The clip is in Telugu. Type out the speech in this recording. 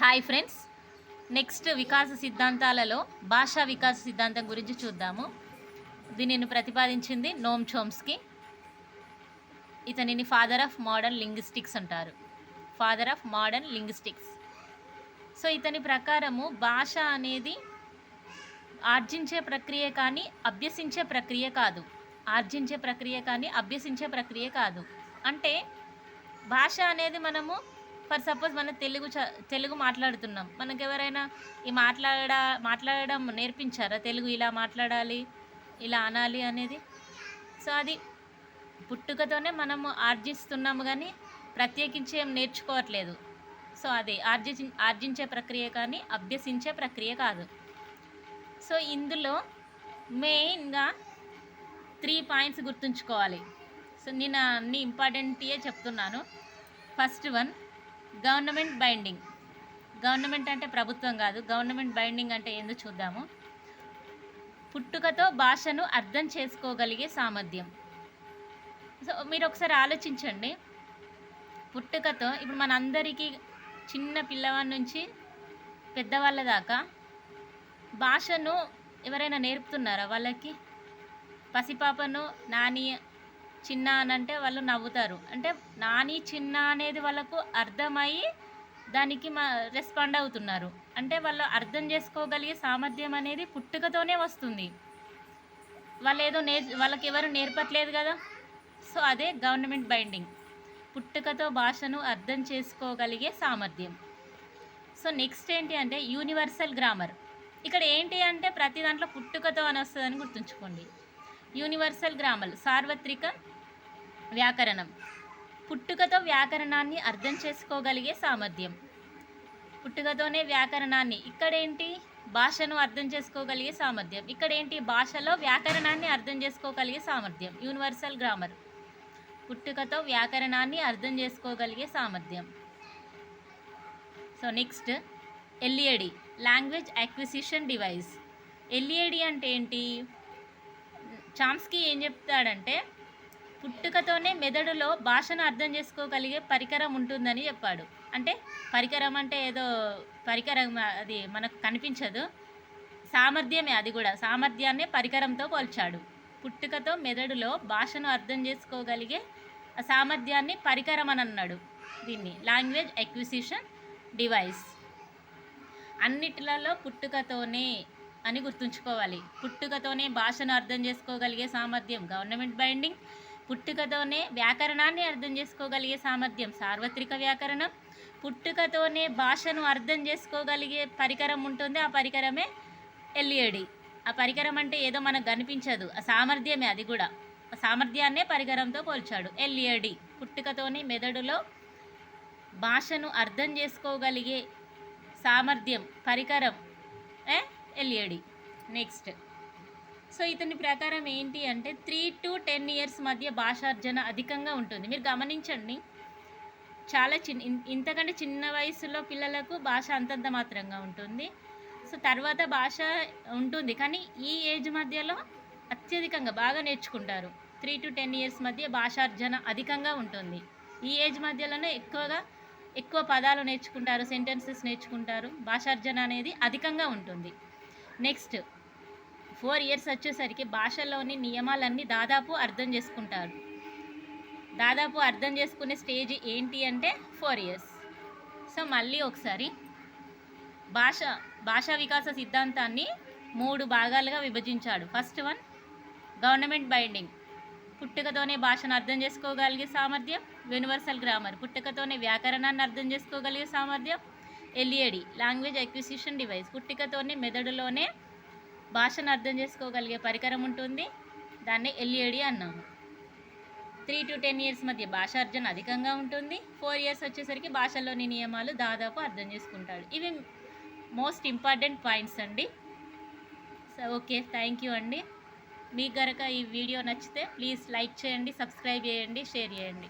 హాయ్ ఫ్రెండ్స్ నెక్స్ట్ వికాస సిద్ధాంతాలలో భాషా వికాస సిద్ధాంతం గురించి చూద్దాము. దీనిని ప్రతిపాదించింది నోమ్ చోమ్స్కి. ఇతనిని ఫాదర్ ఆఫ్ మోడర్న్ లింగ్విస్టిక్స్ అంటారు. Father of modern linguistics so ఇతని ప్రకారము భాష అనేది ఆర్జించే ప్రక్రియ కానీ అభ్యసించే ప్రక్రియ కాదు. ఆర్జించే ప్రక్రియ కానీ అభ్యసించే ప్రక్రియ కాదు. అంటే భాష అనేది మనము ఫర్ సపోజ్ మనం తెలుగు చ తెలుగు మాట్లాడుతున్నాం. మనకు ఎవరైనా ఈ మాట్లాడ మాట్లాడడం నేర్పించారా? తెలుగు ఇలా మాట్లాడాలి ఇలా అనాలి అనేది? సో అది పుట్టుకతోనే మనము ఆర్జిస్తున్నాము కానీ ప్రత్యేకించి ఏం నేర్చుకోవట్లేదు. సో అది ఆర్జి ఆర్జించే ప్రక్రియ కానీ అభ్యసించే ప్రక్రియ కాదు. సో ఇందులో మెయిన్గా త్రీ పాయింట్స్ గుర్తుంచుకోవాలి. సో నేను అన్ని ఇంపార్టెంట్యే చెప్తున్నాను. First one government binding. Government అంటే ప్రభుత్వం కాదు. గవర్నమెంట్ బైండింగ్ అంటే ఏందో చూద్దాము. పుట్టుకతో భాషను అర్థం చేసుకోగలిగే సామర్థ్యం. సో మీరు ఒకసారి ఆలోచించండి. పుట్టుకతో ఇప్పుడు మనందరికీ చిన్న పిల్లవాడి నుంచి పెద్దవాళ్ళ దాకా భాషను ఎవరైనా నేర్పుతున్నారా? వాళ్ళకి పసిపాపను నాని చిన్న అని అంటే వాళ్ళు నవ్వుతారు. అంటే నాని చిన్న అనేది వాళ్ళకు అర్థమయ్యి దానికి మా రెస్పాండ్ అవుతున్నారు. అంటే వాళ్ళు అర్థం చేసుకోగలిగే సామర్థ్యం అనేది పుట్టుకతోనే వస్తుంది. వాళ్ళు ఏదో నేర్ వాళ్ళకి ఎవరు నేర్పట్లేదు కదా. సో అదే గవర్నమెంట్ బైండింగ్. పుట్టుకతో భాషను అర్థం చేసుకోగలిగే సామర్థ్యం. సో నెక్స్ట్ ఏంటి అంటే యూనివర్సల్ గ్రామర్. ఇక్కడ ఏంటి అంటే ప్రతి దాంట్లో పుట్టుకతో అని వస్తుందని గుర్తుంచుకోండి. యూనివర్సల్ గ్రామర్ సార్వత్రిక వ్యాకరణం. పుట్టుకతో వ్యాకరణాన్ని అర్థం చేసుకోగలిగే సామర్థ్యం. పుట్టుకతోనే వ్యాకరణాన్ని ఇక్కడేంటి? భాషను అర్థం చేసుకోగలిగే సామర్థ్యం. ఇక్కడేంటి? భాషలో వ్యాకరణాన్ని అర్థం చేసుకోగలిగే సామర్థ్యం. Universal grammar. పుట్టుకతో వ్యాకరణాన్ని అర్థం చేసుకోగలిగే సామర్థ్యం. So next LED language acquisition device. LED అంటే ఏంటి? చామ్స్కి ఏం చెప్తాడంటే పుట్టుకతోనే మెదడులో భాషను అర్థం చేసుకోగలిగే పరికరం ఉంటుందని చెప్పాడు. అంటే పరికరం అంటే ఏదో పరికరం అది మనకు కనిపించదు. సామర్థ్యమే అది కూడా. సామర్థ్యాన్ని పరికరంతో పోల్చాడు. పుట్టుకతో మెదడులో భాషను అర్థం చేసుకోగలిగే సామర్థ్యాన్ని పరికరం అని అన్నాడు దీన్ని. Language acquisition device. అన్నిటిలలో పుట్టుకతోనే అని గుర్తుంచుకోవాలి. పుట్టుకతోనే భాషను అర్థం చేసుకోగలిగే సామర్థ్యం గవర్నమెంట్ బైండింగ్ పుట్టుకతోనే వ్యాకరణాన్ని అర్థం చేసుకోగలిగే సామర్థ్యం సార్వత్రిక వ్యాకరణం. పుట్టుకతోనే భాషను అర్థం చేసుకోగలిగే పరికరం ఉంటుంది. ఆ పరికరమే ఎల్ఈడి. ఆ పరికరం అంటే ఏదో మనకు కనిపించదు. ఆ సామర్థ్యమే అది కూడా. ఆ సామర్థ్యాన్నే పరికరంతో పోల్చాడు. ఎల్ఈడి. పుట్టుకతోనే మెదడులో భాషను అర్థం చేసుకోగలిగే సామర్థ్యం పరికరం ఎల్ఈడి. నెక్స్ట్. సో ఇతని ప్రకారం ఏంటి అంటే త్రీ టు టెన్ ఇయర్స్ మధ్య భాషార్జన అధికంగా ఉంటుంది. మీరు గమనించండి. చాలా చిన్న ఇన్- ఇంతకంటే చిన్న వయసులో పిల్లలకు భాష అంతంత మాత్రంగా ఉంటుంది. సో తర్వాత భాష ఉంటుంది. కానీ ఈ ఏజ్ మధ్యలో అత్యధికంగా బాగా నేర్చుకుంటారు. త్రీ టు టెన్ ఇయర్స్ మధ్య భాషార్జన అధికంగా ఉంటుంది. ఈ ఏజ్ మధ్యలోనే ఎక్కువగా ఎక్కువ పదాలు నేర్చుకుంటారు సెంటెన్సెస్ నేర్చుకుంటారు. భాషార్జన అనేది అధికంగా ఉంటుంది. నెక్స్ట్ ఫోర్ ఇయర్స్ వచ్చేసరికి భాషలోని నియమాలన్నీ దాదాపు అర్థం చేసుకుంటారు. దాదాపు అర్థం చేసుకునే స్టేజ్ ఏంటి అంటే ఫోర్ ఇయర్స్. సో మళ్ళీ ఒకసారి భాష భాషా వికాస సిద్ధాంతాన్ని మూడు భాగాలుగా విభజించాడు. First one government binding. పుట్టుకతోనే భాషను అర్థం చేసుకోగలిగే సామర్థ్యం యూనివర్సల్ గ్రామర్. పుట్టుకతోనే వ్యాకరణాన్ని అర్థం చేసుకోగలిగే సామర్థ్యం ఎల్ఈడి లాంగ్వేజ్ అక్విజిషన్ డివైస్. పుట్టుకతోనే మెదడులోనే భాషను అర్థం చేసుకోగలిగే పరికరం ఉంటుంది. దాన్ని ఎల్ఈడి అన్నాము. త్రీ టు టెన్ ఇయర్స్ మధ్య భాష అర్జన అధికంగా ఉంటుంది. ఫోర్ ఇయర్స్ వచ్చేసరికి భాషలోని నియమాలు దాదాపు అర్థం చేసుకుంటాడు. ఇవి మోస్ట్ ఇంపార్టెంట్ పాయింట్స్ అండి. సో ఓకే థ్యాంక్ యూ అండి. మీకు గనక ఈ వీడియో నచ్చితే ప్లీజ్ లైక్ చేయండి సబ్స్క్రైబ్ చేయండి షేర్ చేయండి.